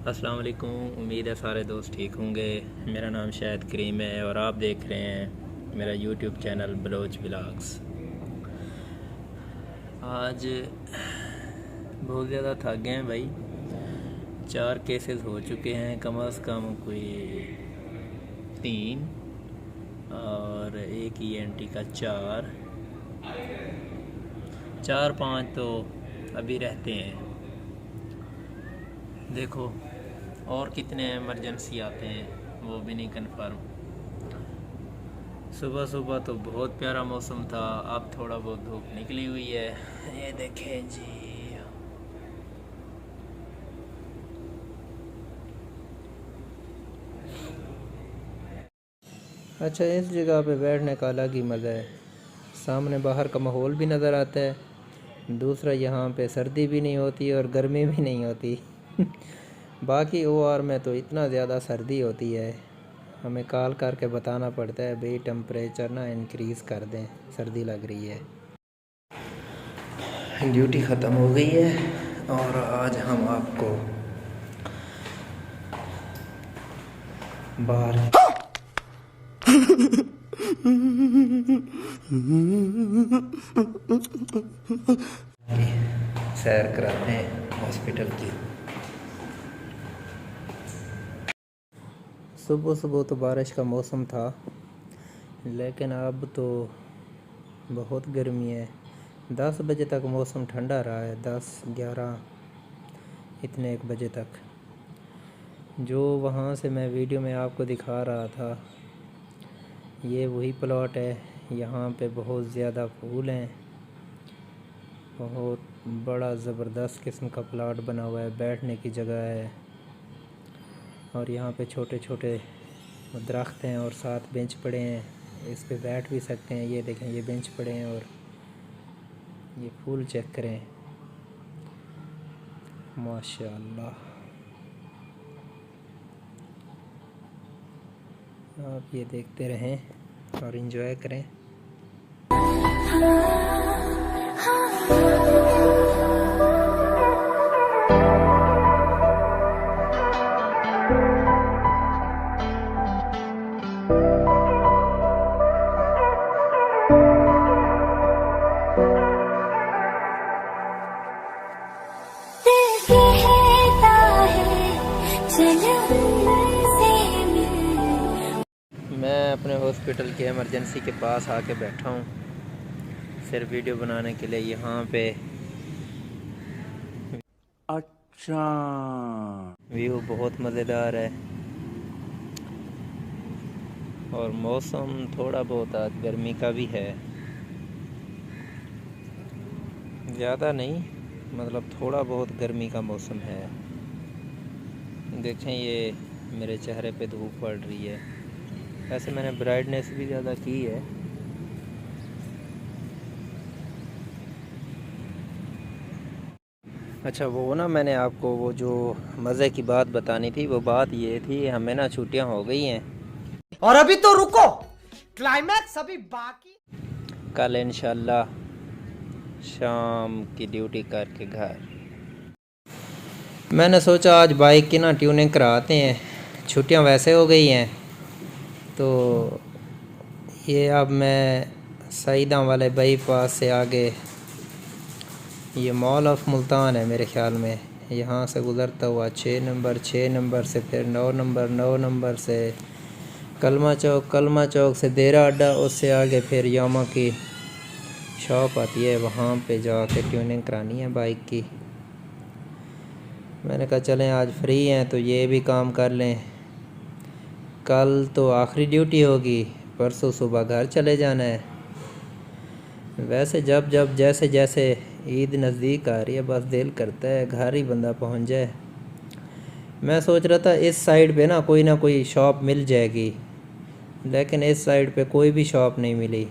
अस्सलाम वालेकुम उम्मीद है सारे दोस्त ठीक होंगे। मेरा नाम शायद करीम है और आप देख रहे हैं मेरा यूट्यूब चैनल बलोच ब्लॉग्स। आज बहुत ज़्यादा थक गए हैं भाई। चार केसेस हो चुके हैं, कम अज़ कम कोई तीन और एक ई एन टी का चार। चार पाँच तो अभी रहते हैं। देखो, और कितने इमरजेंसी आते हैं, वो भी नहीं कंफर्म सुबह सुबह तो बहुत प्यारा मौसम था, अब थोड़ा बहुत धूप निकली हुई है. ये देखें जी. अच्छा इस जगह पे बैठने का अलग ही मज़ा है. सामने बाहर का माहौल भी नज़र आता है. दूसरा, यहाँ पे सर्दी भी नहीं होती और गर्मी भी नहीं होती. बाकी ओ आर में तो इतना ज़्यादा सर्दी होती है। हमें कॉल करके बताना पड़ता है भाई टेम्परेचर ना इंक्रीज़ कर दें सर्दी लग रही है। ड्यूटी ख़त्म हो गई है और आज हम आपको बाहर सैर कराते हैं हॉस्पिटल की। सुबह सुबह तो बारिश का मौसम था, लेकिन अब तो बहुत गर्मी है। दस बजे तक मौसम ठंडा रहा है, दस, ग्यारह, इतने एक बजे तक। जो वहाँ से मैं वीडियो में आपको दिखा रहा था, ये वही प्लॉट है। यहाँ पे बहुत ज़्यादा फूल हैं। बहुत बड़ा ज़बरदस्त किस्म का प्लाट बना हुआ है, बैठने की जगह है। और यहाँ पे छोटे छोटे दरख्त हैं और साथ बेंच पड़े हैं। इस पे बैठ भी सकते हैं। ये देखें, ये बेंच पड़े हैं और ये फूल चेक करें। माशाल्लाह। आप ये देखते रहें और इन्जॉय करें। अपने हॉस्पिटल के इमरजेंसी के पास आके बैठा हूँ। सिर्फ़ वीडियो बनाने के लिए यहाँ पे। अच्छा। व्यू बहुत मज़ेदार है। और मौसम थोड़ा बहुत आज गर्मी का भी है। ज़्यादा नहीं मतलब थोड़ा बहुत गर्मी का मौसम है। देखें ये मेरे चेहरे पे धूप पड़ रही है। वैसे मैंने ब्राइटनेस भी ज़्यादा की है। अच्छा वो ना मैंने आपको वो जो मज़े की बात बतानी थी वो बात ये थी हमें ना छुट्टियाँ हो गई हैं। और अभी तो रुको! क्लाइमैक्स अभी बाकी कल इंशाल्लाह शाम की ड्यूटी करके घर। मैंने सोचा आज बाइक की ना ट्यूनिंग कराते हैं। छुट्टियाँ वैसे हो गई हैं। तो ये अब मैं सईदा वाले बाईपास से आगे, ये मॉल ऑफ़ मुल्तान है मेरे ख्याल में। यहाँ से गुज़रता हुआ छः नंबर छः नंबर से फिर नौ नंबर नौ नंबर से कलमा चौक कलमा चौक से देरा अड्डा, उससे आगे फिर यामा की शॉप आती है। वहाँ पे जाके ट्यूनिंग करानी है बाइक की। मैंने कहा, चलें, आज फ्री हैं तो ये भी काम कर लें। कल तो आखिरी ड्यूटी होगी, परसों सुबह घर चले जाना है। वैसे जब जब जैसे जैसे ईद नज़दीक आ रही है, बस दिल करता है घर ही बंदा पहुँच जाए। मैं सोच रहा था इस साइड पे ना कोई ना कोई शॉप मिल जाएगी, लेकिन इस साइड पे कोई भी शॉप नहीं मिली।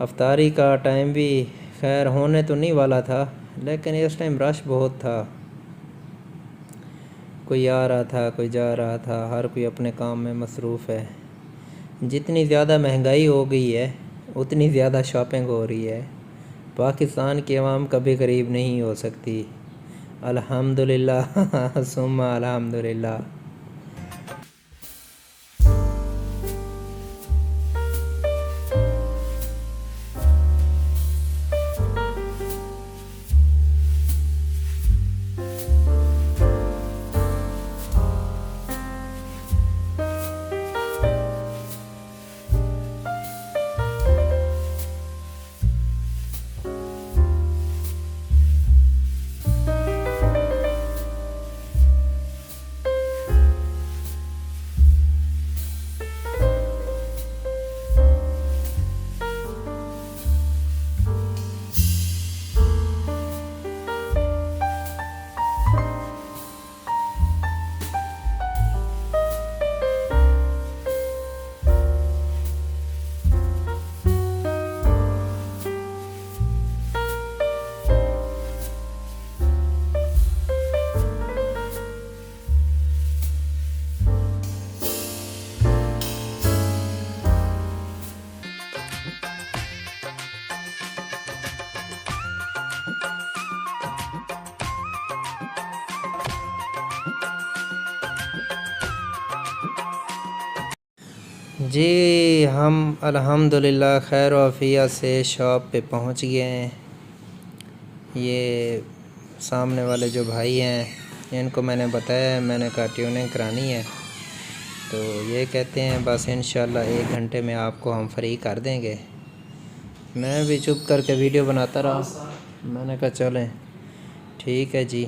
अफ्तारी का टाइम भी खैर होने तो नहीं वाला था, लेकिन इस टाइम रश बहुत था। कोई आ रहा था, कोई जा रहा था, हर कोई अपने काम में मसरूफ़ है। जितनी ज़्यादा महँगाई हो गई है, उतनी ज़्यादा शॉपिंग हो रही है। पाकिस्तान की आवाम कभी गरीब नहीं हो सकती। अल्हम्दुलिल्लाह, सुम्मा अल्हम्दुलिल्लाह। जी, हम अल्हम्दुलिल्लाह खैर वफ़िया से शॉप पे पहुँच गए हैं। ये सामने वाले जो भाई हैं, इनको मैंने बताया, मैंने कहा ट्यूनिंग करानी है? तो ये कहते हैं, बस इन एक घंटे में आपको हम फ्री कर देंगे। मैं भी चुप करके वीडियो बनाता रहा। मैंने कहा, चलें। ठीक है जी।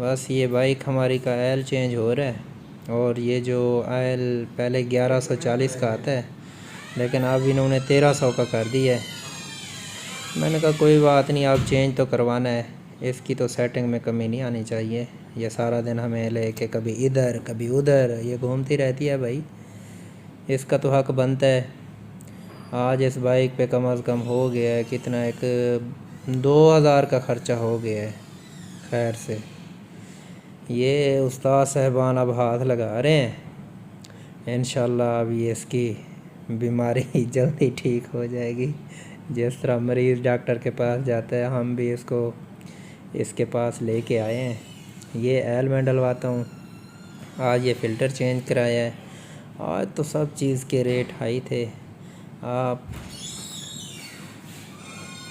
बस ये बाइक हमारी का ऑयल चेंज हो रहा है। और ये जो आयल पहले 1140 का आता है, लेकिन अब इन्होंने 1300 का कर दिया है। मैंने कहा, कोई बात नहीं आप चेंज तो करवाना है। इसकी तो सेटिंग में कमी नहीं आनी चाहिए। ये सारा दिन हमें ले के कभी इधर, कभी उधर, ये घूमती रहती है भाई। इसका तो हक बनता है। आज इस बाइक पे कम अज़ कम हो गया है, कितना एक दो हज़ार का ख़र्चा हो गया है, खैर से। ये उस्ताद साहबान अब हाथ लगा रहे हैं। इन अब ये इसकी बीमारी जल्दी ठीक हो जाएगी। जिस तरह मरीज़ डॉक्टर के पास जाता है, हम भी इसको, इसके पास लेके आए हैं। ये एल मैं डलवाता हूँ। आज ये फ़िल्टर चेंज कराया है। आज तो सब चीज़ के रेट हाई थे। आप